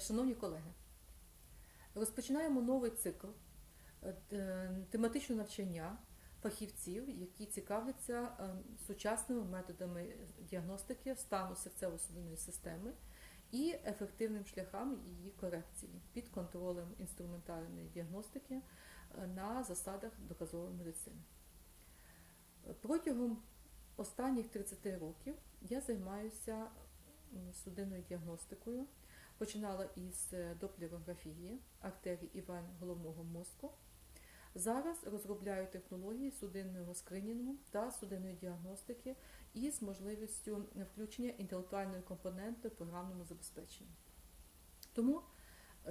Шановні колеги, розпочинаємо новий цикл е, тематичного навчання фахівців, які цікавляться е, сучасними методами діагностики стану серцево-судинної системи і ефективним шляхам її корекції під контролем інструментальної діагностики е, на засадах доказової медицини. Протягом останніх 30 років я займаюся судинною діагностикою. Починала із е, доплерографії артерій і вен головного мозку. Зараз розробляю технології судинного скринінгу та судинної діагностики із можливістю включення інтелектуальної компоненти в програмному забезпеченні. Тому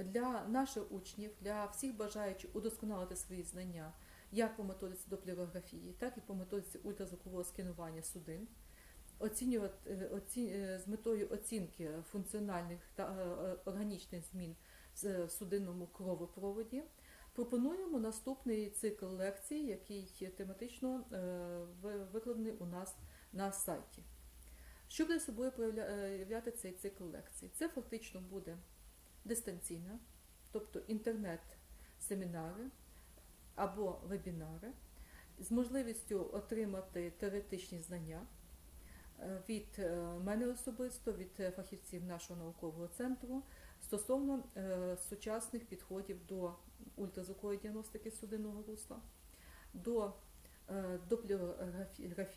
для наших учнів, для всіх бажаючих удосконалити свої знання як по методиці доплерографії, так і по методиці ультразвукового сканування судин, оцінювати е, оці- е, з метою оцінки функціональних та е, органічних змін в судинному кровопроводі. Пропонуємо наступний цикл лекцій, який тематично викладений у нас на сайті. Що буде собою проявля- е, цей цикл лекцій? Це фактично буде дистанційна, тобто інтернет-семінари або вебінари з можливістю отримати теоретичні знання від е, мене особисто, від е, фахівців нашого наукового центру стосовно е, сучасних підходів до ультразвукової діагностики судинного русла, до е,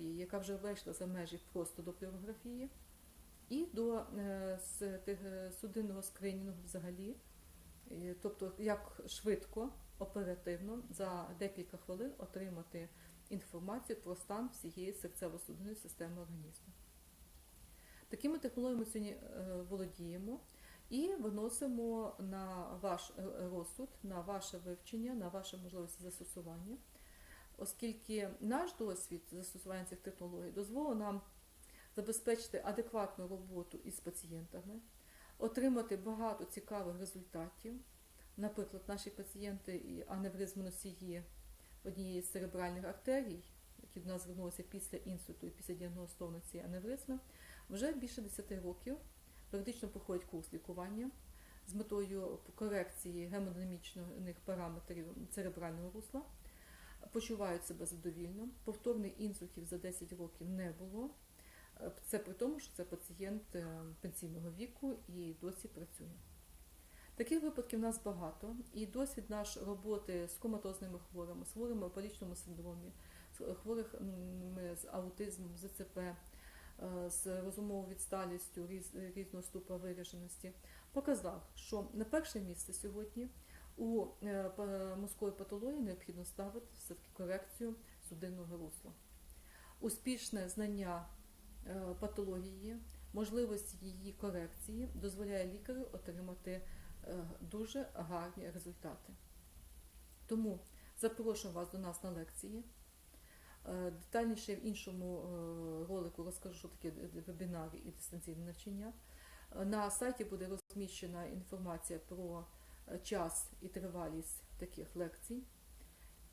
яка вже вийшла за межі просто доплерографії, і до е, е, судинного скринінгу взагалі, Е, тобто як швидко, оперативно за декілька хвилин отримати інформацію про стан всієї серцево-судинної системи організму. Такими технологіями сьогодні е, володіємо і виносимо на ваш е, розсуд, на ваше вивчення, на ваші можливості застосування, оскільки наш досвід застосування цих технологій дозволив нам забезпечити адекватну роботу із пацієнтами, отримати багато цікавих результатів. Наприклад, наші пацієнти і аневризми носії однієї з церебральних артерій, які до нас звернулися після інсульту і після діагностовано цієї аневризми, вже більше 10 років періодично проходять курс лікування з метою корекції гемодинамічних параметрів церебрального русла, почувають себе задовільно. Повторних інсультів за 10 років не було. Це при тому, що це пацієнт е, пенсійного віку і досі працює. Таких випадків у нас багато, і досвід наш роботи з коматозними хворими, з хворими в палічному синдромі, з хворих з аутизмом, ЗЦП, е, з розумовою відсталістю різ- різного ступа вираженості, показав, що на перше місце сьогодні у е, мозковій патології необхідно ставити все-таки корекцію судинного русла. Успішне знання е, патології, можливості її корекції дозволяє лікарю отримати дуже гарні результати. Тому запрошую вас до нас на лекції. Е, Детальніше в іншому е, ролику розкажу, що таке вебінари і дистанційне навчання. Е, На сайті буде розміщена інформація про е, час і тривалість таких лекцій.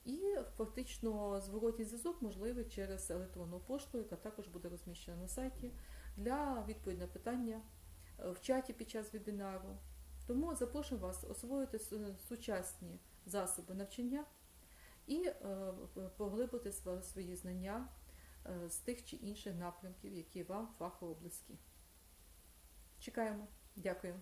І фактично зворотній зв'язок можливий через електронну пошту, яка також буде розміщена на сайті для відповіді на питання е, в чаті під час вебінару. Тому запрошую вас освоїти сучасні засоби навчання і е, поглибити свої знання е, з тих чи інших напрямків, які вам фахово близькі. Чекаємо. Дякую.